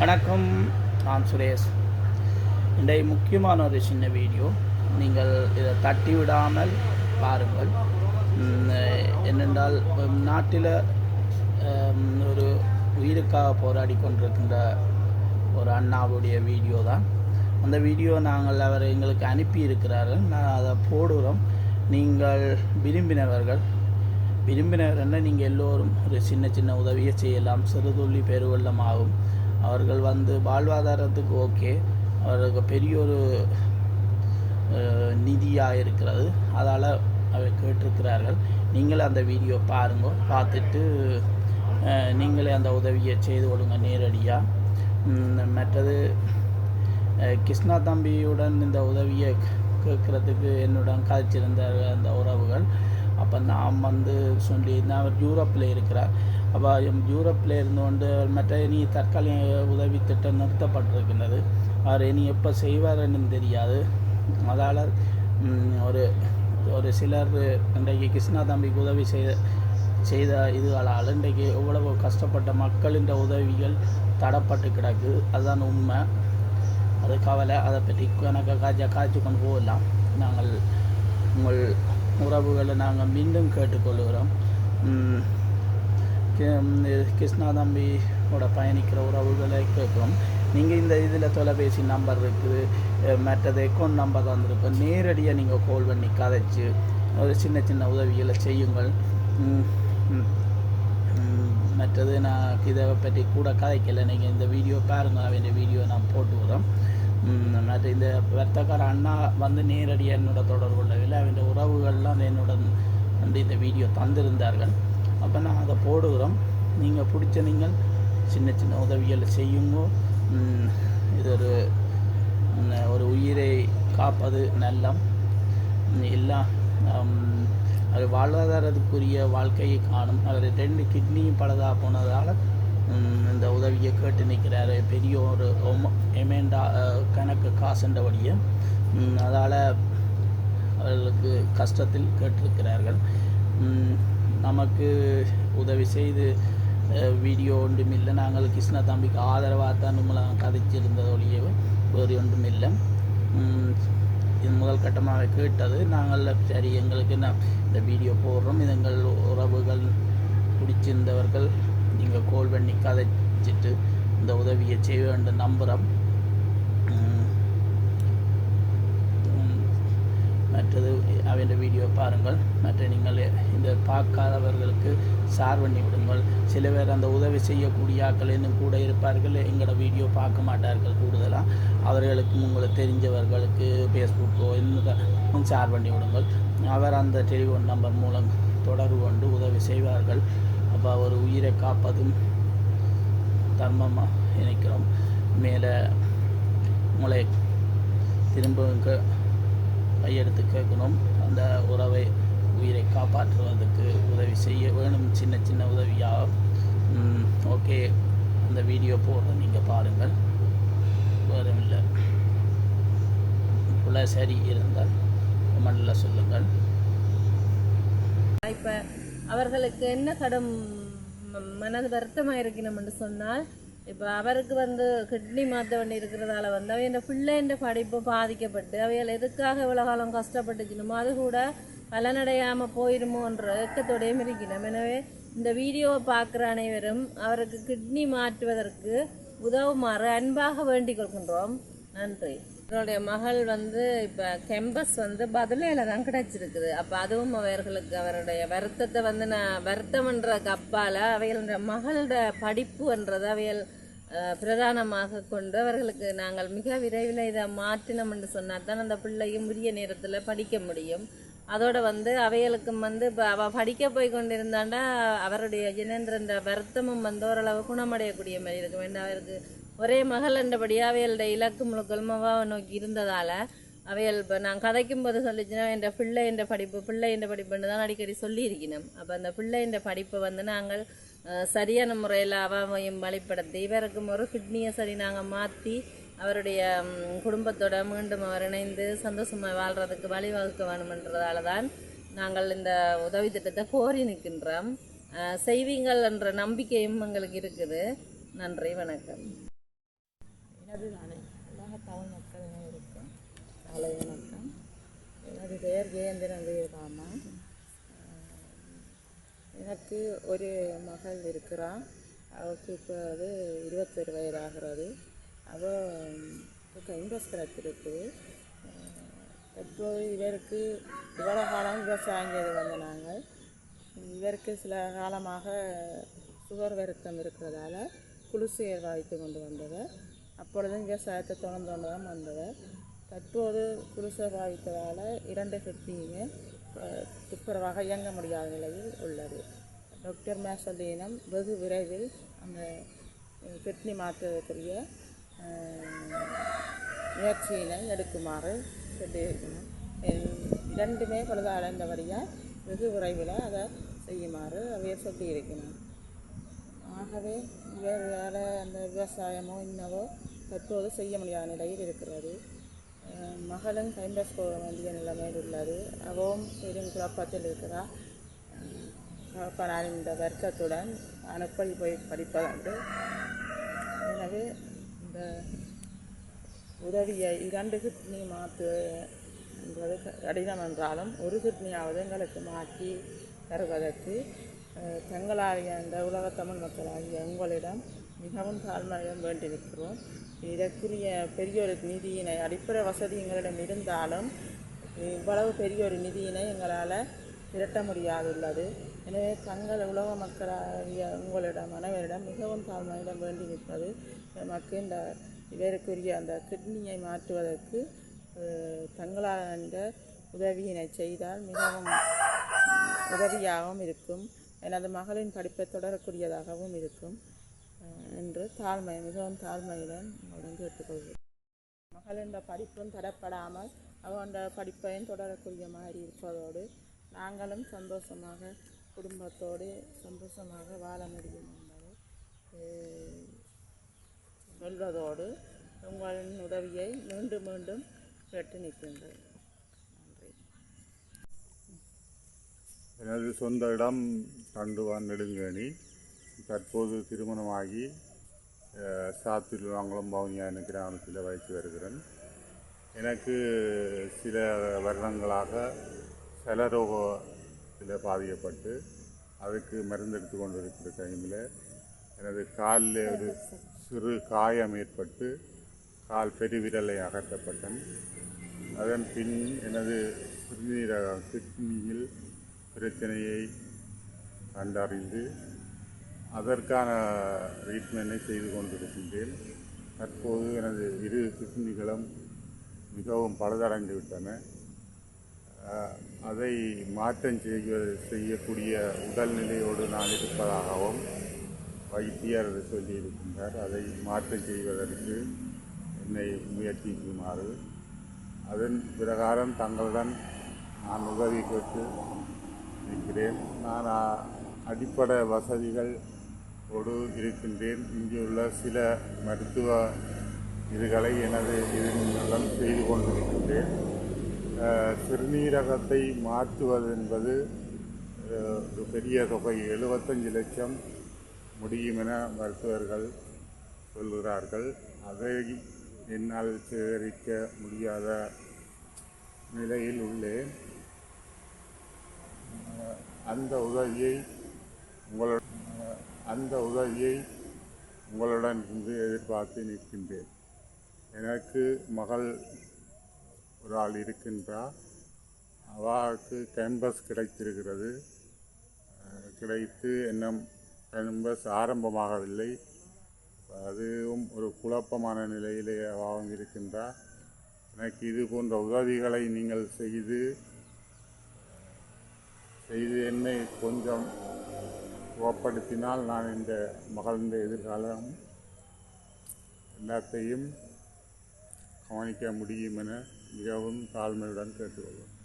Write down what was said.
வணக்கம் நான் சுரேஷ். இன்றைய முக்கியமான ஒரு சின்ன வீடியோ. நீங்கள் இதை தட்டி விடாமல் பாருங்கள் என்னென்றால் நாட்டில் ஒரு உயிருக்காக போராடி கொண்டிருக்கின்ற ஒரு அண்ணாவுடைய வீடியோ தான். அந்த வீடியோ நாங்கள் அவர் எங்களுக்கு அனுப்பி இருக்கிறார்கள் நான் அதை போடுகிறோம் நீங்கள் விரும்பினவர்கள் விரும்பினவர்கள் நீங்கள் எல்லோரும் ஒரு சின்ன சின்ன உதவியை செய்யலாம். சிறுதுள்ளி பெருவெள்ளமாகும் அவர்கள் வந்து வாழ்வாதாரத்துக்கு ஓகே. அவர்களுக்கு பெரிய ஒரு நிதியாக இருக்கிறது அதால் அவர் கேட்டிருக்கிறார்கள். நீங்களும் அந்த வீடியோ பாருங்க. பார்த்துட்டு நீங்களே அந்த உதவியை செய்து கொடுங்க நேரடியாக மற்றது கிருஷ்ணா தம்பியுடன் இந்த உதவியை கேட்குறதுக்கு என்னுடன் கதைச்சிருந்த அந்த உறவுகள். அப்போ நான் வந்து சொல்லியிருந்தேன் அவர் யூரோப்பில் இருக்கிறார். அப்போ யூரோப்பில் இருந்து கொண்டு மற்ற இனி தற்காலிக உதவி திட்டம் நிறுத்தப்பட்டிருக்கின்றது. அவர் இனி எப்போ செய்வார்னு தெரியாது. அதால் ஒரு ஒரு சிலர் இன்றைக்கு கிருஷ்ணா தம்பிக்கு உதவி செய்த செய்த இதுகளால் இன்றைக்கு எவ்வளவு கஷ்டப்பட்ட மக்களின் உதவிகள் தடப்பட்டு கிடக்கு. அதுதான் உண்மை. அது கவலை. அதை பற்றி கணக்க காய்ச்ச காய்ச்சி கொண்டு போகலாம். நாங்கள் உங்கள் உறவுகளை நாங்கள் மீண்டும் கேட்டுக்கொள்கிறோம். கிருஷ்ணாதம்பியோட கிருஷ்ணா தம்பியோட பயணிக்கிற உறவுகளை கேட்குறோம். நீங்கள் இந்த இதில் தொலைபேசி நம்பர் இருக்குது மற்றது அக்கௌண்ட் நம்பர் வந்திருக்கு நேரடியாக நீங்கள் கால் பண்ணி கதைச்சு ஒரு சின்ன சின்ன உதவிகளை செய்யுங்கள். மற்றது நான் இதை பற்றி கூட கதைக்கல. நீங்கள் இந்த வீடியோ பாருங்கள் அவன் வீடியோ நான் போட்டு விடுறேன். மற்ற இந்த வர்த்தகர் அண்ணா வந்து நேரடியாக என்னோட தொடர்பு கொள்ளவில்லை அவன் உறவுகள்லாம் என்னுடன் வந்து இந்த வீடியோ தந்திருந்தார்கள். அப்போ நான் அதை போடுகிறோம். நீங்கள் பிடிச்ச நீங்கள் சின்ன சின்ன உதவிகளை செய்யுங்க. இது ஒரு ஒரு உயிரை காப்பது நல்லம். எல்லா எல்லாம் அவர் வாழ்வாதாரத்துக்குரிய வாழ்க்கையை காணும். அவர் ரெண்டு கிட்னியும் பழுதாக போனதால் இந்த உதவியை கேட்டு நிற்கிறாரு. பெரிய ஒரு எமேண்டா கணக்கு காசுன்றபடியே. அதால் அவர்களுக்கு கஷ்டத்தில் கேட்டிருக்கிறார்கள். நமக்கு உதவி செய்து வீடியோ ஒன்றும் இல்லை நாங்கள் கிருஷ்ண தம்பிக்கு ஆதரவாக தான் நம்மளை கதைச்சிருந்தது ஒழியவே வேறு ஒன்றும் இல்லை இது முதல் கட்டமாக கேட்டது. நாங்கள் சரி எங்களுக்கு நான் இந்த வீடியோ போடுறோம். இது எங்கள் உறவுகள் பிடிச்சிருந்தவர்கள் நீங்கள் கோல் பண்ணி கதைச்சிட்டு இந்த உதவியை செய்ய வேண்டும். நம்புகிறோம் மற்றது அவன் வீடியோ பாருங்கள். மற்ற நீங்கள் இந்த பார்க்காதவர்களுக்கு சார் பண்ணி விடுங்கள். சில பேர் அந்த உதவி செய்யக்கூடிய ஆட்கள் இன்னும் கூட இருப்பார்கள். எங்களோட வீடியோ பார்க்க மாட்டார்கள் கூடுதலாக அவர்களுக்கு உங்களுக்கு தெரிஞ்சவர்களுக்கு ஃபேஸ்புக்கோ இன்னும் ஷேர் பண்ணி விடுங்கள். அவர் அந்த டெலிஃபோன் நம்பர் மூலம் தொடர்பு கொண்டு உதவி செய்வார்கள். அப்போ ஒரு உயிரை காப்பதும் தர்மமாக நினைக்கிறோம். மேலே உங்களை திரும்ப க- கையெடுத்து கேட்கணும். அந்த உறவை உயிரை காப்பாற்றுவதற்கு உதவி செய்ய வேணும். சின்ன சின்ன உதவியாக ஓகே. அந்த வீடியோ போடுற நீங்கள் பாருங்கள். வேறும் இல்லை உள்ள சரி இருந்தால் கமெண்டில் சொல்லுங்கள். இப்போ அவர்களுக்கு என்ன கடும் மனது வருத்தமாக இருக்கணும் என்று சொன்னால் இப்போ அவருக்கு வந்து கிட்னி மாற்ற வேண்டி இருக்கிறதால வந்து அவைய பிள்ளைன்ற படிப்பு பாதிக்கப்பட்டு அவைகள் எதுக்காக இவ்வளோ காலம் கஷ்டப்பட்டுச்சுனுமோ அது கூட பலனடையாமல் போயிருமோன்ற ஏக்கத்தோடையும் இருக்கணும் எனவே இந்த வீடியோவை பார்க்குற அனைவரும் அவருக்கு கிட்னி மாற்றுவதற்கு உதவுமாறு அன்பாக வேண்டிக் கொள்கின்றோம். நன்றி. என்னுடைய மகள் வந்து இப்போ கெம்பஸ் வந்து பதிலையில் தான் கிடைச்சிருக்குது. அப்போ அதுவும் அவர்களுக்கு அவருடைய வருத்தத்தை வந்து நான் வருத்தம்ன்றதுக்கு அப்பால் அவைகளுடைய மகளோட படிப்புன்றது அவைகள் பிரதானமாக கொண்டு அவர்களுக்கு நாங்கள் மிக விரைவில் இதை மாற்றினோம் என்று சொன்னால் தான் அந்த பிள்ளையும் உரிய நேரத்தில் படிக்க முடியும். அதோட வந்து அவைகளுக்கும் வந்து இப்போ அவள் படிக்க போய் கொண்டிருந்தாண்டா அவருடைய ஜினேந்திரன்ற வருத்தமும் வந்து ஓரளவு குணமடையக்கூடிய மாதிரி இருக்கும். வேண்டாம் அவருக்கு ஒரே மகள் என்றபடியாக அவைகளுடைய இலக்கு முழுக்களும் நோக்கி இருந்ததால் அவைகள் இப்போ நான் கதைக்கும் போது சொல்லிச்சுன்னா என்ற பிள்ளை என்ற படிப்பு பிள்ளை என்ற படிப்புன்னு தான் அடிக்கடி சொல்லியிருக்கணும். அப்போ அந்த பிள்ளை என்ற படிப்பை வந்து நாங்கள் சரியான முறையில் அவாவையும் வழிப்படுத்தி இவருக்கும் ஒரு கிட்னியை சரி நாங்கள் மாற்றி அவருடைய குடும்பத்தோட மீண்டும் அவர் இணைந்து சந்தோஷமாக வாழ்கிறதுக்கு வழிவகுக்க வேணுமென்றதால தான் நாங்கள் இந்த உதவி திட்டத்தை கோரி நிற்கின்றோம். செய்வீங்கள் என்ற நம்பிக்கையும் எங்களுக்கு இருக்குது. நன்றி வணக்கம். அதுதானே. உலக தமிழ் மக்கள் அனைவருக்கும் காலை வணக்கம் எனது பெயர் ஜெயந்திரன் வீரராமா எனக்கு ஒரு மகள் இருக்கிறாள் அவளுக்கு இப்போ அது இருபத்தொரு வயதாகிறது. அவள் இன்ட்ரெஸ்ட் கிடைச்சிருக்குது இப்போது இவருக்கு இவ்வளோ காலம் விவசாயம் செய்து வந்த நாங்கள். இவருக்கு சில காலமாக சுகர் வருத்தம் இருக்கிறதால குளிசையை வாய்த்து கொண்டு வந்தவர். அப்பொழுதும் விவசாயத்தை தொடர்ந்து கொண்டு தான் வந்தவர். தற்போது குளிசை பாவித்ததால் இரண்டு கிட்னியுமே துப்புரவாக இயங்க முடியாத நிலையில் உள்ளது. டாக்டர் மேசதீனம் வெகு விரைவில் அந்த கிட்னி மாற்றுவதற்குரிய முயற்சியினை எடுக்குமாறு சொல்லியிருக்கணும் இரண்டுமே இரண்டுமே பழுதடைந்தபடியால் வெகு விரைவில் அதை செய்யுமாறு அவையை சொல்லியிருக்கணும் ஆகவே வேறு வேறு அந்த விவசாயமோ இன்னவோ தற்போது செய்ய முடியாத நிலையில் இருக்கிறது. மகளும் கைம்பஸ் போக வேண்டிய நிலைமையில் உள்ளது. அவவும் பெரும் குழப்பத்தில் இருக்கிறார் தகப்பனார் இந்த வர்க்கத்துடன் அனுப்பி போய் படிப்பதற்கு எனவே இந்த உதவியை இரண்டு கிட்னி மாற்று என்பது கடினம் என்றாலும் ஒரு கிட்னியாவது எங்களுக்கு மாற்றி தருவதற்கு தங்களாகிய இந்த உலக தமிழ் மக்களாகிய உங்களிடம் மிகவும் தாழ்மையிடம் வேண்டி நிற்கிறோம் இதற்குரிய பெரிய ஒரு நிதியினை அடிப்படை வசதி எங்களிடம் இருந்தாலும் இவ்வளவு பெரிய ஒரு நிதியினை எங்களால் திரட்ட முடியாதுள்ளது. எனவே தங்கள் உலக மக்களாகிய உங்களிடம் அனைவரிடம் மிகவும் தாழ்மையிடம் வேண்டி நிற்பது நமக்கு இந்த இவருக்குரிய அந்த கிட்னியை மாற்றுவதற்கு தங்களால் அந்த உதவியினை செய்தால் மிகவும் உதவியாகவும் இருக்கும். எனது மகளின் படிப்பை தொடரக்கூடியதாகவும் இருக்கும். என்று தாழ்மை மிகவும் தாழ்மையுடன் உங்களிடம் கேட்டுக்கொள்கிறேன். மகளின் படிப்பும் தரப்படாமல் அவனோட படிப்பையும் தொடரக்கூடிய மாதிரி இருப்பதோடு நாங்களும் சந்தோஷமாக குடும்பத்தோடு சந்தோஷமாக வாழ முடியும் என்பதை சொல்வதோடு உங்களின் உதவியை மீண்டும் மீண்டும் கேட்டு நிற்கின்றேன். நன்றி. எனது சொந்த இடம் தண்டுவான் நெடுங்கேணி தற்போது திருமணமாகி அஹ், சாத்தூர் வாங்கலம் பவுனியான கிராமத்தில் வைத்து வருகிறேன். எனக்கு சில வருடங்களாக சலரோகத்தில் பாதிக்கப்பட்டு அதுக்கு மருந்து எடுத்து கொண்டு இருக்கிற டைமில் எனது காலில் ஒரு சிறு காயம் ஏற்பட்டு கால் பெருவிரலை அகற்றப்பட்டேன். அதன் பின் எனது சிறுநீரக கிட்னியில் பிரச்சனையை கண்டறிந்து அதற்கான ட்ரீட்மெண்ட்டை செய்து கொண்டிருக்கின்றேன். தற்போது எனது இரு கிட்னிகளும் மிகவும் பழுதடைந்து விட்டன. அதை மாற்றம் செய்ய செய்யக்கூடிய உடல்நிலையோடு நான் இருப்பதாகவும் வைத்தியர் சொல்லியிருக்கின்றார். அதை மாற்றம் செய்வதற்கு என்னை முயற்சிக்குமாறு. அதன் பிரகாரம் தங்களுடன் நான் உதவி கேட்டு இருக்கிறேன். நான் அடிப்படை வசதிகள் ஓடு இருக்கின்றேன். இங்குள்ள சில மருத்துவ இதுகளை எனது இதன் மூலம் செய்து கொண்டிருக்கின்றேன். சிறுநீரகத்தை மாற்றுவது என்பது ஒரு பெரிய தொகை எழுபத்தஞ்சு லட்சம் முடியும் என மருத்துவர்கள் சொல்கிறார்கள். அதை என்னால் சேகரிக்க முடியாத நிலையில் உள்ளேன். அந்த உதவியை உங்களுடன் அந்த உதவியை உங்களுடன் இருந்து எதிர்பார்த்து நிற்கின்றேன். எனக்கு மகள் ஒரு ஆள் இருக்கின்றார் அவளுக்கு கேம்பஸ் கிடைத்திருக்கிறது. கிடைத்து இன்னும் கேம்பஸ் ஆரம்பமாகவில்லை. அதுவும் ஒரு குழப்பமான நிலையிலே அவன் இருக்கின்றார் எனக்கு இது போன்ற உதவிகளை நீங்கள் செய்து செய்து என்னை கொஞ்சம் கோப்படுத்தினால் நான் இந்த மகளின் எதிர்காலம் எல்லாத்தையும் கவனிக்க முடியும் என மிகவும் தாழ்மையுடன் கேட்டுக்கொள்வேன்